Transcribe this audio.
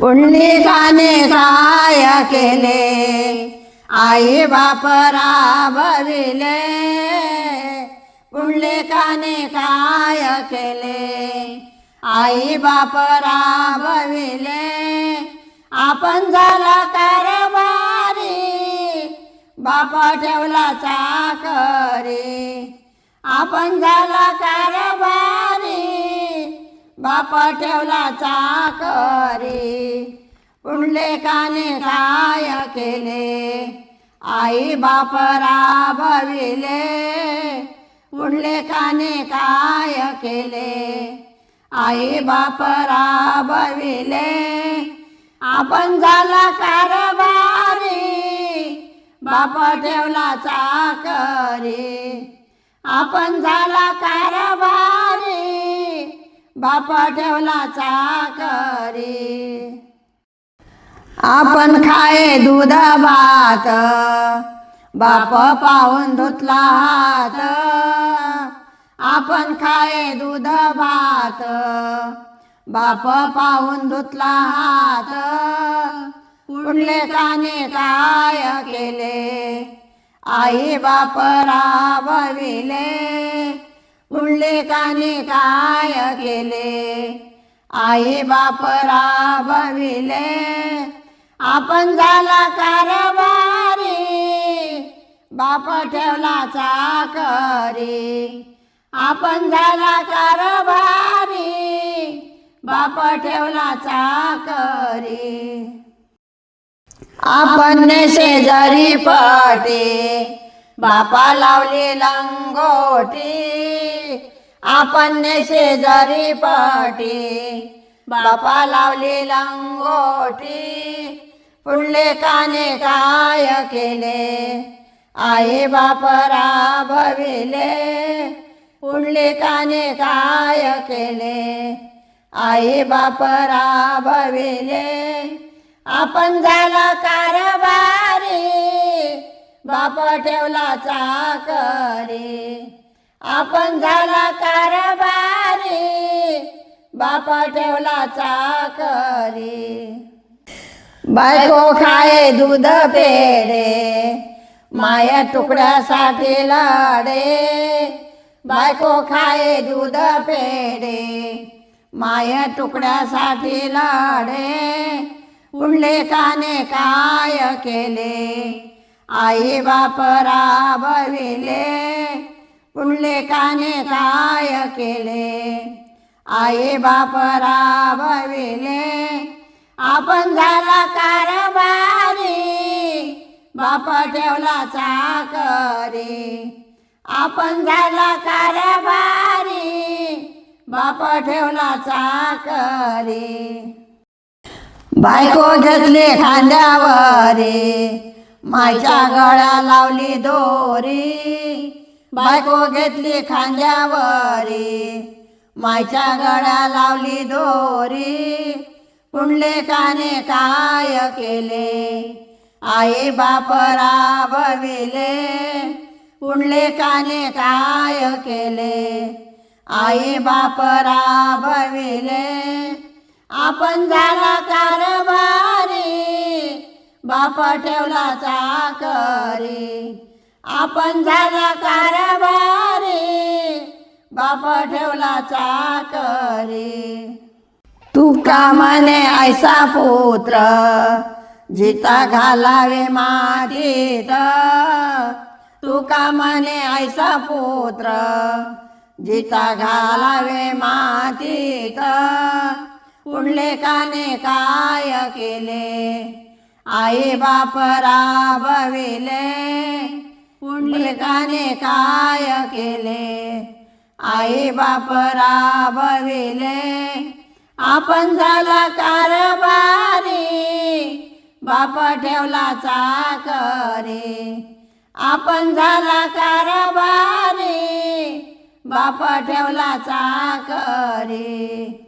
पुंडलिकाने काय केले. आई बाप राबविले पुंडलिकाने काय केले. आई बाप राबविले आपण झाला कारभारी बापा ठेवला चाकरी. आपण झाला कारभारी बाप ठेवला चाकरी. पुंडलेकाने काय केले? आई बाप राबविले. पुंडलेकाने काय केले? आई बाप राबविले. आपण झाला कारभारी. बाप ठेवला चाकरी. आपण झाला कारभारी. बाप ठेवला चाकरी. आपण खाये दूध भात. बाप पाहून धुतला हात. आपण खाये दूध भात. बाप पाहून धुतला हात. पुढले काने काय केले? आई बाप राबविले. पुढले काय केले? आई बाप राबविले. आपण झाला कारभारी. बाप ठेवला चाकरी. आपण झाला कारभारी. बाप ठेवला चाकरी. आपण शेजारी पटे बापा लावली लंगोटी आपण शेजारी पाटी. बापा लावली लंगोटी पुढले काने काय केले? आई बापरा भविले पुढले काने काय केले? आई बापरा भविले आपण झाला कारभार. बाप ठेवला चाकरी. आपण झाला कारभारी. बाप ठेवला चाकरी. बायको खाये दूध पेडे. माया तुकड्यासाठी लढे बायको खाये दूध पेडे. माया तुकड्यासाठी लाडे. पुंडले काने काय केले? आई बाप राबविले पुंडले काने काय केले? आई बाप राबविले आपण झाला कारभारी बाप ठेवला चाकरी. आपण झाला कारभारी बाप ठेवला चाकरी. बायको घेतले खांद्यावरी माझ्या गळ्या लावली दोरी बायको घेतली खांद्यावरी. माझ्या गळ्या लावली दोरी पुंडले काने काय केले? आई बाप राबविले पुंडले काने काय केले? आई बाप राबविले आपण झाला कारभारी. बाप ठेवला चाकरी. आपण झाला कारभारी. बाप ठेवला चाकरी. तू का म्हणे ऐसा पुत्र? जिता घालावे मातीत तू का म्हणे ऐसा पुत्र? जिता घालावे मातीत पुढले काने काय केले? आई बाप राबविले पुंडलिकाने काय केले? आई बाप राबविले आपण झाला कारभारी बाप ठेवला चाकरी. आपण झाला कारभारी बाप ठेवला चाकरी.